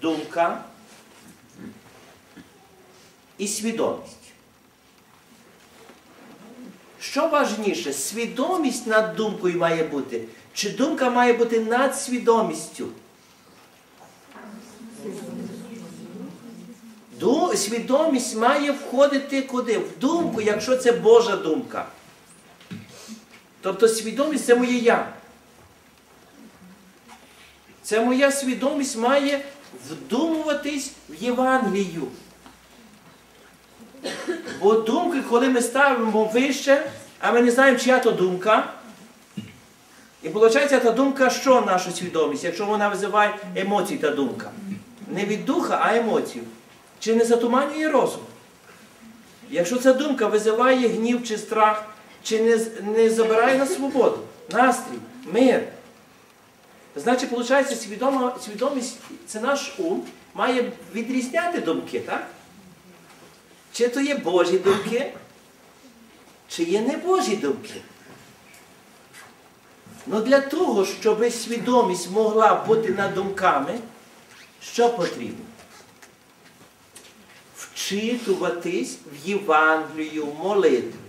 думка і свідомість. Що важніше, свідомість над думкою має бути, чи думка має бути над свідомістю? Свідомість має входити куди? В думку, якщо це Божа думка. Тобто свідомість це моє я. Це моя свідомість має вдумуватись в Євангелію. Бо думки, коли ми ставимо вище, а ми не знаємо, чия то думка. І виходить, та думка, що наша свідомість, якщо вона визиває емоції та думка. Не від духа, а емоцію. Чи не затуманює розум? Якщо ця думка визиває гнів чи страх, чи не, не забирає на свободу, настрій, мир. Значить, виходить, свідома, свідомість, це наш ум, має відрізняти думки, так? Чи то є Божі думки, чи є не Божі думки. Ну для того, щоб свідомість могла бути над думками, що потрібно? Вчитуватись в Євангелію молитву.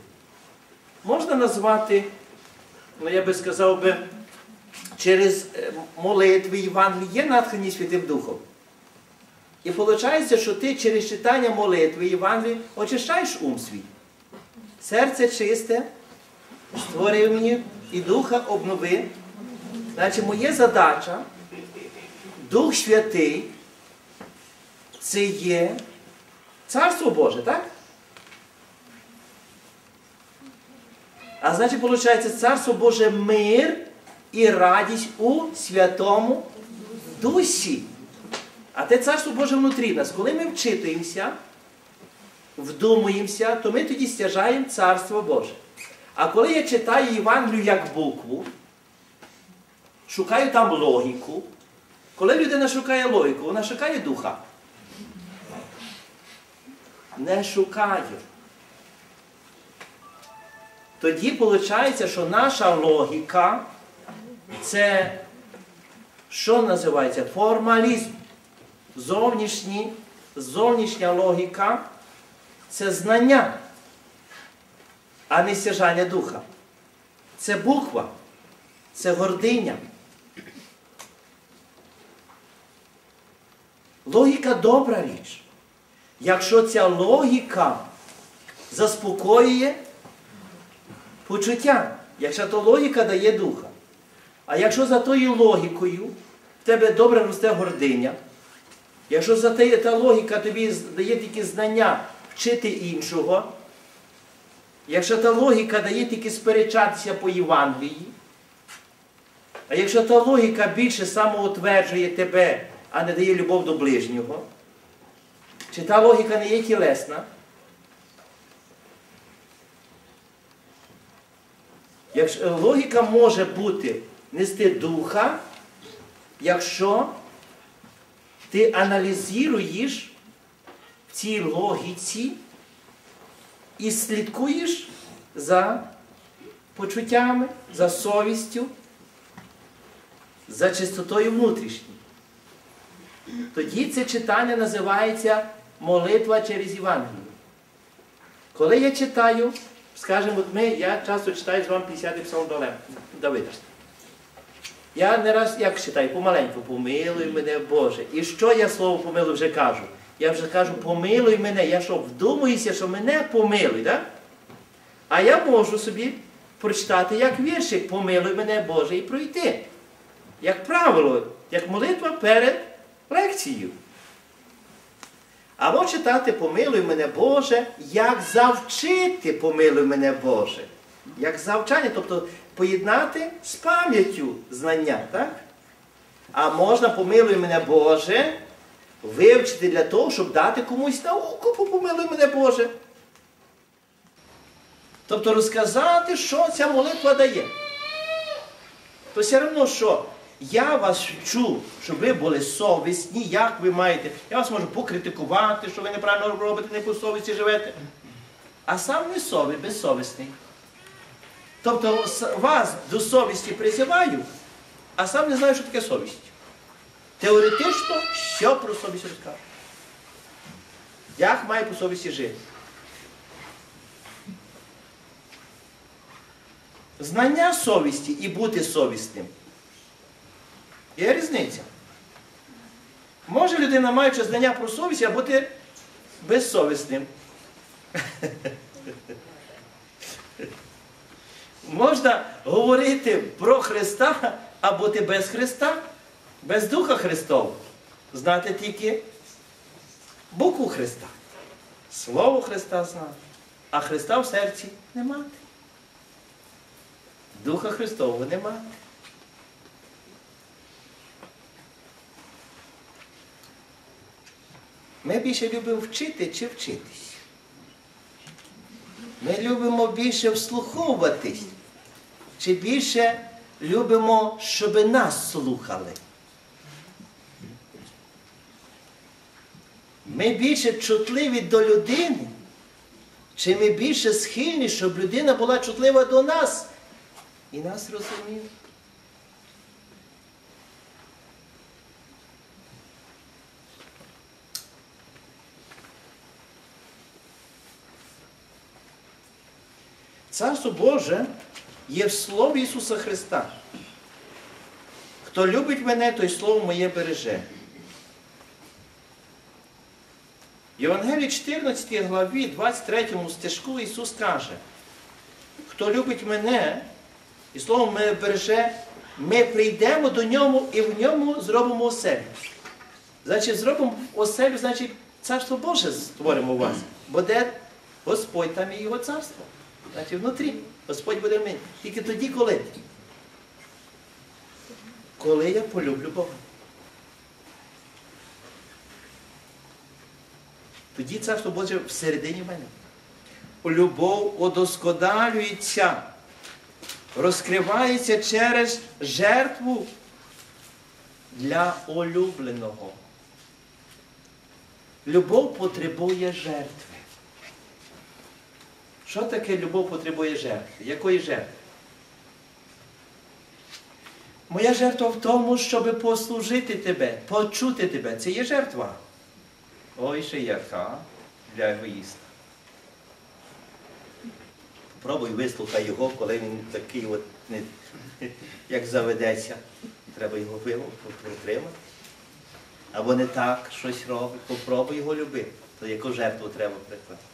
Можна назвати, ну я би сказав би, через е, молитви Євангелії є натхнені Святим Духом. І виходить, що ти через читання молитви Євангелії очищаєш ум свій. Серце чисте, створив мені і духа обнови. Значить, моя задача, Дух Святий, це є Царство Боже, так? А значить, виходить, Царство Боже мир і радість у Святому Дусі. А те Царство Боже внутрі нас. Коли ми вчитуємося, вдумуємося, то ми тоді стяжаємо Царство Боже. А коли я читаю Євангелію як букву, шукаю там логіку, коли людина шукає логіку, вона шукає духа. Не шукає. Тоді виходить, що наша логіка це що називається? Формалізм. Зовнішні, зовнішня логіка це знання, а не стяжання духа. Це буква, це гординя. Логіка добра річ. Якщо ця логіка заспокоює почуття, якщо то логіка дає духа. А якщо за тою логікою в тебе добре росте гординя, якщо за те, та логіка тобі дає тільки знання вчити іншого, якщо та логіка дає тільки сперечатися по Євангелії, а якщо та логіка більше самоутверджує тебе, а не дає любов до ближнього, чи та логіка не є тілесна? Якщо е, логіка може бути нести духа, якщо ти аналізуєш в цій логіці і слідкуєш за почуттями, за совістю, за чистотою внутрішньою. Тоді це читання називається молитва через Євангелію. Коли я читаю, скажімо, ми, я часто читаю з вами 50-й псалом Даве- Давида. Я не раз як читаю, помаленьку, помилуй мене, Боже. І що я слово помилуй вже кажу? Я вже кажу, помилуй мене. Я що, вдумуюся, що мене помилуй, так? А я можу собі прочитати як віршик, помилуй мене, Боже, і пройти. Як правило, як молитва перед лекцією. Або читати помилуй мене Боже, як завчити помилуй мене Боже. Як завчання, тобто поєднати з пам'яттю знання, так? А можна помилуй мене Боже, вивчити для того, щоб дати комусь науку, по помилуй мене Боже. Тобто розказати, що ця молитва дає. То все одно, що я вас вчу, щоб ви були совісні, як ви маєте. Я вас можу покритикувати, що ви неправильно робите, не по совісті живете. А сам не сові, безсовісний. Тобто вас до совісті призиваю, а сам не знаю, що таке совість. теоретично що про совість розкаже. Як має по совісті жити? Знання совісті і бути совісним. Є різниця. Може людина, маючи знання про совість, а бути безсовісним. Можна говорити про Христа, а бути без Христа, без Духа Христового. Знати тільки букву Христа. Слово Христа знати, а Христа в серці не мати. Духа Христового не мати. Ми більше любимо вчити чи вчитись. Ми любимо більше вслуховуватись, чи більше любимо, щоб нас слухали. Ми більше чутливі до людини, чи ми більше схильні, щоб людина була чутлива до нас і нас розуміла. Царство Боже є в Слові Ісуса Христа. Хто любить мене, той Слово моє береже. В Євангелії 14 главі, 23 стежку Ісус каже, хто любить мене, і Слово мене береже, ми прийдемо до ньому і в ньому зробимо оселю. Значить, зробимо оселю, значить, Царство Боже створимо у вас. Бо де Господь, там і Його царство. Значить, внутрі. Господь буде в мені. Тільки тоді, коли? Коли я полюблю Бога. Тоді царство Боже всередині мене. Любов удосконалюється, розкривається через жертву для улюбленого. Любов потребує жертви. Що таке любов потребує жертви? Якої жертви? Моя жертва в тому, щоб послужити тебе, почути тебе. Це є жертва. Ой, ще яка для егоїста. Попробуй вислухай його, коли він такий от, не, як заведеться. Треба його притримати. Або не так щось робить. Попробуй його любити. То яку жертву треба прикласти?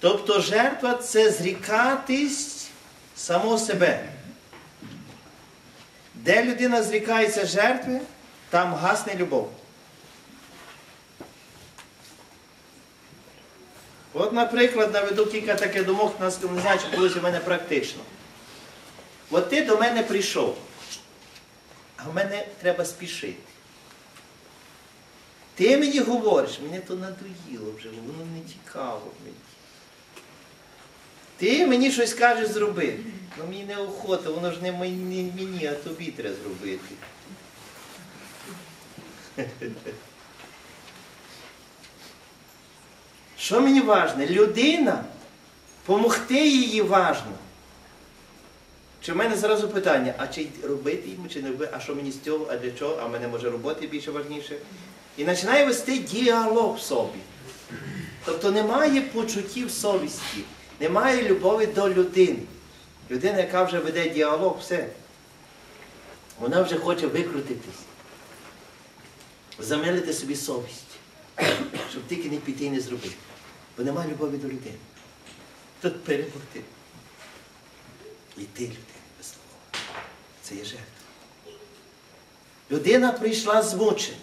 Тобто жертва це зрікатись самого себе. Де людина зрікається жертви, там гасне любов. От, наприклад, наведу кілька таких думок, не знаю, чи колись у мене практично. От ти до мене прийшов, а в мене треба спішити. Ти мені говориш, мені то надоїло вже, воно не цікаво мені. Ти мені щось кажеш зробити. Ну мені не охота, воно ж не мені, а тобі треба зробити. Що мені важне? Людина, помогти їй важно. Чи в мене зразу питання, а чи робити йому, чи не робити, а що мені з цього, а для чого, а в мене може роботи більше важніше. І починає вести діалог в собі. Тобто немає почуттів совісті. Немає любові до людини. Людина, яка вже веде діалог, все. Вона вже хоче викрутитись, замилити собі совість, щоб тільки не піти і не зробити. Бо немає любові до людини. Тут перемогти. Йти людини без слова. Це є жертва. Людина прийшла змучена.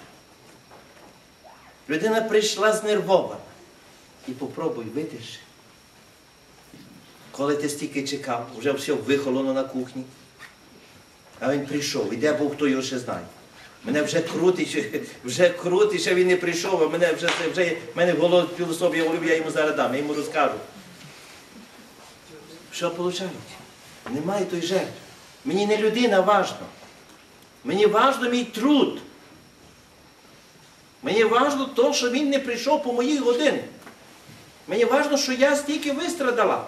Людина прийшла знервована. І попробуй витиши. Коли ти стільки чекав, вже все вихолоно на кухні. А він прийшов, і де Бог, хто його ще знає. Мене вже крутить, вже крутить, ще він не прийшов, а мене вже вже мене в голову філософія говорю, я йому зараз дам, я йому розкажу. Що виходить? Немає той жертви. Мені не людина важна. Мені важно мій труд. Мені важно то, що він не прийшов по моїй годині. Мені важно, що я стільки вистрадала.